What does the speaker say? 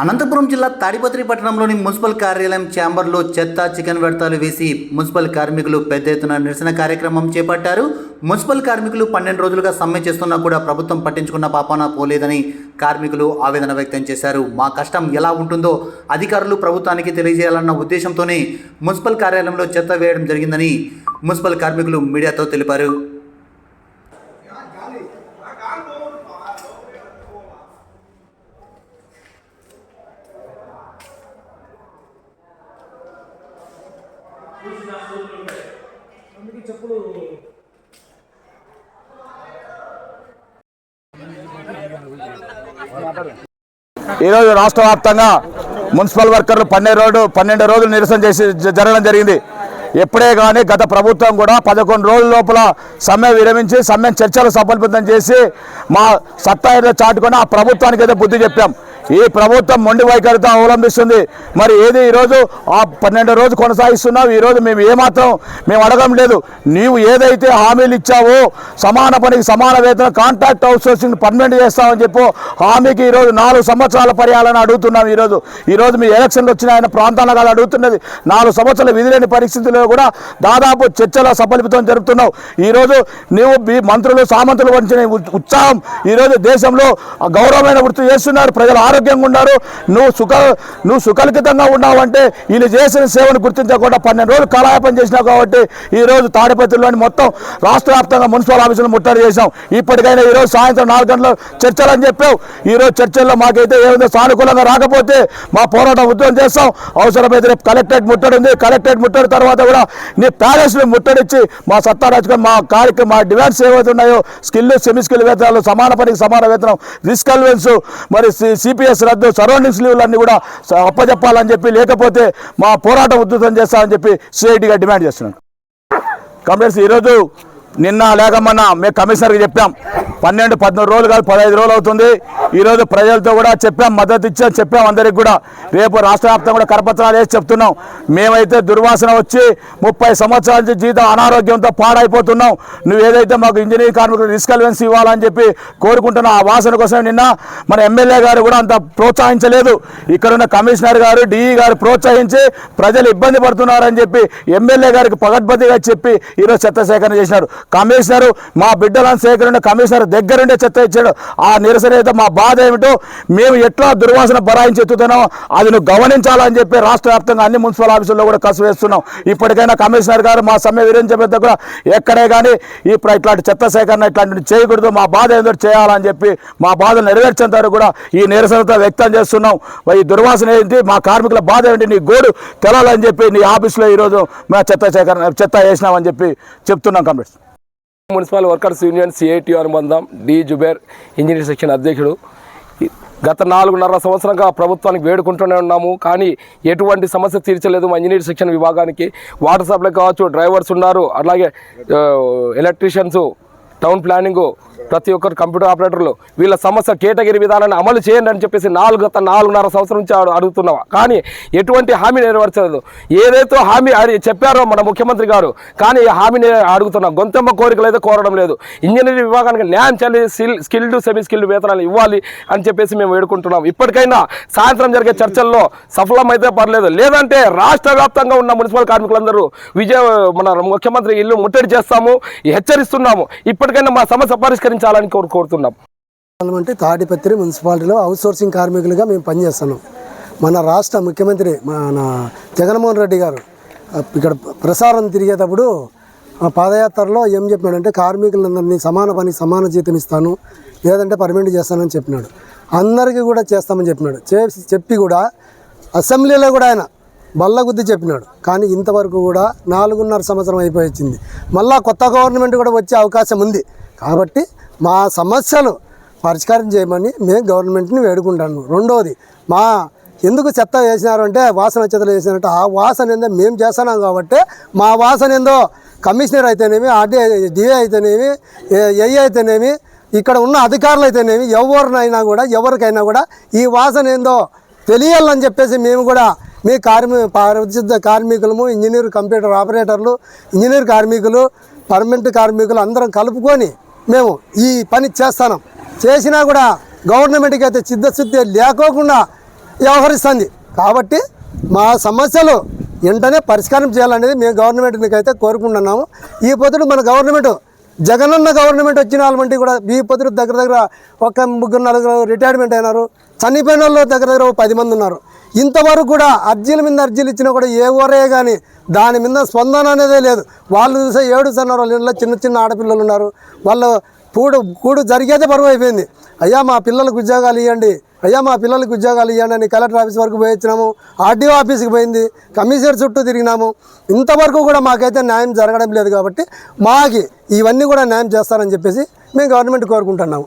అనంతపురం జిల్లా తాడిపత్రి పట్టణంలోని మున్సిపల్ కార్యాలయం ఛాంబర్లో చెత్త చికెన్ వ్యర్థాలు వేసి మున్సిపల్ కార్మికులు పెద్ద ఎత్తున నిరసన కార్యక్రమం చేపట్టారు. మున్సిపల్ కార్మికులు పన్నెండు రోజులుగా సమ్మె చేస్తున్నా కూడా ప్రభుత్వం పట్టించుకున్న పాపాన పోలేదని కార్మికులు ఆవేదన వ్యక్తం చేశారు. మా కష్టం ఎలా ఉంటుందో అధికారులు ప్రభుత్వానికి తెలియజేయాలన్న ఉద్దేశంతోనే మున్సిపల్ కార్యాలయంలో చెత్త వేయడం జరిగిందని మున్సిపల్ కార్మికులు మీడియాతో తెలిపారు. ఈరోజు రాష్ట్ర వ్యాప్తంగా మున్సిపల్ వర్కర్లు పన్నెండు రోజులు పన్నెండు రోజులు నిరసన చేసి జ- జరగడం జరిగింది. ఎప్పుడే కానీ గత ప్రభుత్వం కూడా పదకొండు రోజుల లోపల సమ్మె విరమించి సమ్మె చర్చలు సఫలీకృతం చేసి మా సత్తా ఏదో చాటుకొని ఆ ప్రభుత్వానికి అయితే బుద్ధి చెప్పాం. ఈ ప్రభుత్వం మొండి వైఖరితో అవలంబిస్తుంది. మరి ఏది ఈరోజు ఆ పన్నెండు రోజు కొనసాగిస్తున్నావు? ఈరోజు మేము ఏమాత్రం మేము అడగడం లేదు. నీవు ఏదైతే హామీలు ఇచ్చావో సమాన పనికి సమాన వేతన కాంట్రాక్ట్ అవుట్సోర్సింగ్ పర్మనెంట్ చేస్తామని చెప్పు హామీకి ఈరోజు నాలుగు సంవత్సరాల పర్యాలని అడుగుతున్నాం ఈరోజు. ఈరోజు మీ ఎలక్షన్లు వచ్చిన ఆయన ప్రాంతాల కాదు అడుగుతున్నది. నాలుగు సంవత్సరాలు విధిలేని పరిస్థితుల్లో కూడా దాదాపు చర్చల సఫలితం జరుపుతున్నావు. ఈరోజు నీవు మీ మంత్రులు సామంతులు వంచిన ఉత్సాహం ఈరోజు దేశంలో గౌరవమైన వృత్తి చేస్తున్నారు ప్రజలు. ఆరోగ్యంగా ఉన్నారు. నువ్వు సుఖ నువ్వు సుఖలిఖితంగా ఉన్నావంటే వీళ్ళు చేసిన సేవను గుర్తించకుండా పన్నెండు రోజులు కళాయపం చేసినావు కాబట్టి ఈరోజు తాడిపత్రిలోని మొత్తం రాష్ట్ర వ్యాప్తంగా మున్సిపల్ ఆఫీసులు ముట్టడి చేశాం. ఇప్పటికైనా ఈరోజు సాయంత్రం నాలుగు గంటల చర్చలు అని చెప్పావు ఈరోజు చర్చల్లో మాకైతే ఏమైందో సానుకూలంగా రాకపోతే మా పోరాటం ఉద్యమం చేస్తాం. అవసరమైతే రేపు కలెక్టరేట్ ముట్టడి ఉంది. కలెక్టరేట్ ముట్టడి తర్వాత కూడా నీ ప్యాలెస్ని ముట్టడిచ్చి మా సత్తా రాజుకొని మా కార్యక్రమం మా డిమాండ్స్ ఏవైతే ఉన్నాయో స్కిల్ సెమీ స్కిల్ వేతనాలు సమాన పనికి సమాన వేతనం రిస్క్ అలవెన్స్ మరి సిపిఎస్ రద్దు సరౌండింగ్స్ లీవ్లన్నీ కూడా అప్పజెప్పాలని అప్పచెప్పాలని చెప్పి లేకపోతే మా పోరాటం ఉధృతం చేస్తామని చెప్పి సిఐటిగా డిమాండ్ చేస్తున్నాను కామ్రేడ్స్ ఈరోజు నిన్న లేక మొన్న మేము కమిషనర్కి చెప్పాం. పన్నెండు పద్నాలుగు రోజులు కాదు పదహైదు రోజులు అవుతుంది. ఈరోజు ప్రజలతో కూడా చెప్పాం మద్దతు ఇచ్చాం చెప్పాం అందరికి కూడా. రేపు రాష్ట్ర వ్యాప్తంగా కూడా కరపత్రాలు వేసి చెప్తున్నాం. మేమైతే దుర్వాసన వచ్చి ముప్పై సంవత్సరాల నుంచి జీతం అనారోగ్యంతో పాడైపోతున్నాం. నువ్వు ఏదైతే మాకు ఇంజనీరింగ్ కార్మికులు రిస్క్ అలవెన్స్ ఇవ్వాలని చెప్పి కోరుకుంటున్నా ఆ వాసన కోసం నిన్న మన ఎమ్మెల్యే గారు కూడా అంత ప్రోత్సహించలేదు. ఇక్కడున్న కమిషనర్ గారు డిఈ గారు ప్రోత్సహించి ప్రజలు ఇబ్బంది పడుతున్నారని చెప్పి ఎమ్మెల్యే గారికి పగడ్బందీగా చెప్పి ఈరోజు చెత్త సేకరణ చేసినారు. కమిషనర్ మా బిడ్డలను సేకరణ కమిషనర్ దగ్గరుండే చెత్త ఇచ్చాడు. ఆ నిరసన అయితే మా బాధ ఏమిటో మేము ఎట్లా దుర్వాసన బరాయించి ఎత్తుతున్నాం అది నువ్వు గమనించాలని చెప్పి రాష్ట్ర వ్యాప్తంగా అన్ని మున్సిపల్ ఆఫీసుల్లో కూడా కసు వేస్తున్నాం. ఇప్పటికైనా కమిషనర్ గారు మా సమ్మె విరించబెద్ద కూడా ఎక్కడే కానీ ఇప్పుడు ఇట్లాంటి చెత్త సేకరణ ఇట్లాంటివి చేయకూడదు. మా బాధ ఏదో చేయాలని చెప్పి మా బాధలు నెరవేర్చేంత వరకు కూడా ఈ నిరసనతో వ్యక్తం చేస్తున్నాం. ఈ దుర్వాసన ఏంటి? మా కార్మికుల బాధ ఏంటి? నీ గోడు తెలాలని చెప్పి నీ ఆఫీస్లో ఈరోజు మా చెత్త సేకరణ చెత్త వేసినామని చెప్పి చెప్తున్నాం comrades municipal workers union CIT అనుబంధం డి జుబేర్ ఇంజనీర్ సెక్షన్ అధ్యక్షుడు. గత నాలుగున్నర సంవత్సరంగా ప్రభుత్వానికి వేడుకుంటూనే ఉన్నాము. కానీ ఎటువంటి సమస్య తీర్చలేదు మా ఇంజనీర్ సెక్షన్ విభాగానికి. వాటర్ సప్లై కావచ్చు డ్రైవర్స్ ఉన్నారు. అలాగే ఎలక్ట్రీషియన్స్ టౌన్ ప్లానింగు ప్రతి ఒక్కరు కంప్యూటర్ ఆపరేటర్లు వీళ్ళ సమస్య కేటగిరీ విధానాన్ని అమలు చేయండి అని చెప్పేసి నాలుగు గత నాలుగున్నర సంవత్సరం నుంచి అడుగుతున్నావా? కానీ ఎటువంటి హామీ నెరవేర్చలేదు. ఏదైతే హామీ అడి చెప్పారో మన ముఖ్యమంత్రి గారు కానీ ఈ హామీని అడుగుతున్నాం గొంతెమ్మ కోరికలు అయితే కోరడం లేదు. ఇంజనీరింగ్ విభాగానికి న్యాయం చెల్లి స్కిల్ స్కిల్డ్ సెమీ స్కిల్డ్ వేతనాలు ఇవ్వాలి అని చెప్పేసి మేము వేడుకుంటున్నాం. ఇప్పటికైనా సాయంత్రం జరిగే చర్చల్లో సఫలం అయితే పర్లేదు. లేదంటే రాష్ట్ర వ్యాప్తంగా ఉన్న మున్సిపల్ కార్మికులందరూ విజయ మన ముఖ్యమంత్రి ఇల్లు ముట్టడి చేస్తాము హెచ్చరిస్తున్నాము. ఇప్పటి ఇప్పటికైనా మా సమస్య పరిష్కరించాలని కోరుతున్నాం. అంటే తాడిపత్రి మున్సిపాలిటీలో అవుట్సోర్సింగ్ కార్మికులుగా మేము పనిచేస్తున్నాం. మన రాష్ట్ర ముఖ్యమంత్రి మన జగన్మోహన్ రెడ్డి గారు ఇక్కడ ప్రసారం తిరిగేటప్పుడు పాదయాత్రలో ఏం చెప్పినాడంటే కార్మికులందరినీ సమాన పని సమాన జీతం ఇస్తాను లేదంటే పర్మనెంట్ చేస్తానని చెప్పినాడు. అందరికీ కూడా చేస్తామని చెప్పినాడు. చేసి చెప్పి కూడా అసెంబ్లీలో కూడా ఆయన బల్లగుద్ది చెప్పినాడు. కానీ ఇంతవరకు కూడా నాలుగున్నర సంవత్సరం అయిపోయింది. మళ్ళీ మళ్ళా కొత్త గవర్నమెంట్ కూడా వచ్చే అవకాశం ఉంది. కాబట్టి మా సమస్యలు పరిష్కారం చేయమని మేము గవర్నమెంట్ని వేడుకుంటాను రెండవది మా ఎందుకు చెత్త వేసినారు అంటే వాసన చెత్తలు వేసినారంటే ఆ వాసన ఏందో మేము చేస్తున్నాం కాబట్టి మా వాసన ఏందో కమిషనర్ అయితేనేమి ఆర్డీ డిఏ అయితేనేమి ఏ అయితేనేమి ఇక్కడ ఉన్న అధికారులు అయితేనేమి ఎవరినైనా కూడా ఎవరికైనా కూడా ఈ వాసన ఏందో తెలియాలని చెప్పేసి మేము కూడా మీ కార్మి పారిశుద్ధ కార్మికులము ఇంజనీర్ కంప్యూటర్ ఆపరేటర్లు ఇంజనీర్ కార్మికులు పర్మనెంట్ కార్మికులు అందరం కలుపుకొని మేము ఈ పని చేస్తాను. చేసినా కూడా గవర్నమెంట్కి అయితే చిత్తశుద్ధి లేకోకుండా వ్యవహరిస్తుంది. కాబట్టి మా సమస్యలు వెంటనే పరిష్కారం చేయాలనేది మేము గవర్నమెంట్కి అయితే కోరుకుంటున్నాము. ఈ పొద్దుడు మన గవర్నమెంట్ జగనన్న గవర్నమెంట్ వచ్చిన వాళ్ళంటే కూడా ఈ దగ్గర దగ్గర ఒక ముగ్గురు నలుగురు రిటైర్మెంట్ అయినారు. చనిపోయిన వాళ్ళు దగ్గర దగ్గర ఒక పది మంది ఉన్నారు. ఇంతవరకు కూడా అర్జీల మీద అర్జీలు ఇచ్చినా కూడా ఏ ఊరే కానీ దాని మీద స్పందన అనేదే లేదు. వాళ్ళు చూసే ఏడు సన్నారు వాళ్ళ ఇంట్లో చిన్న చిన్న ఆడపిల్లలు ఉన్నారు. వాళ్ళు కూడు కూడు జరిగేదే పరువు అయిపోయింది. అయ్యా మా పిల్లలకు ఉద్యోగాలు ఇవ్వండి అయ్యా మా పిల్లలకు ఉద్యోగాలు ఇవ్వండి అని కలెక్టర్ ఆఫీస్ వరకు పోయి వచ్చినాము ఆర్డీఓ ఆఫీస్కి పోయింది. కమిషనర్ చుట్టూ తిరిగినాము. ఇంతవరకు కూడా మాకైతే న్యాయం జరగడం లేదు కాబట్టి మాకి ఇవన్నీ కూడా న్యాయం చేస్తారని చెప్పేసి మేము గవర్నమెంట్ కోరుకుంటున్నాము.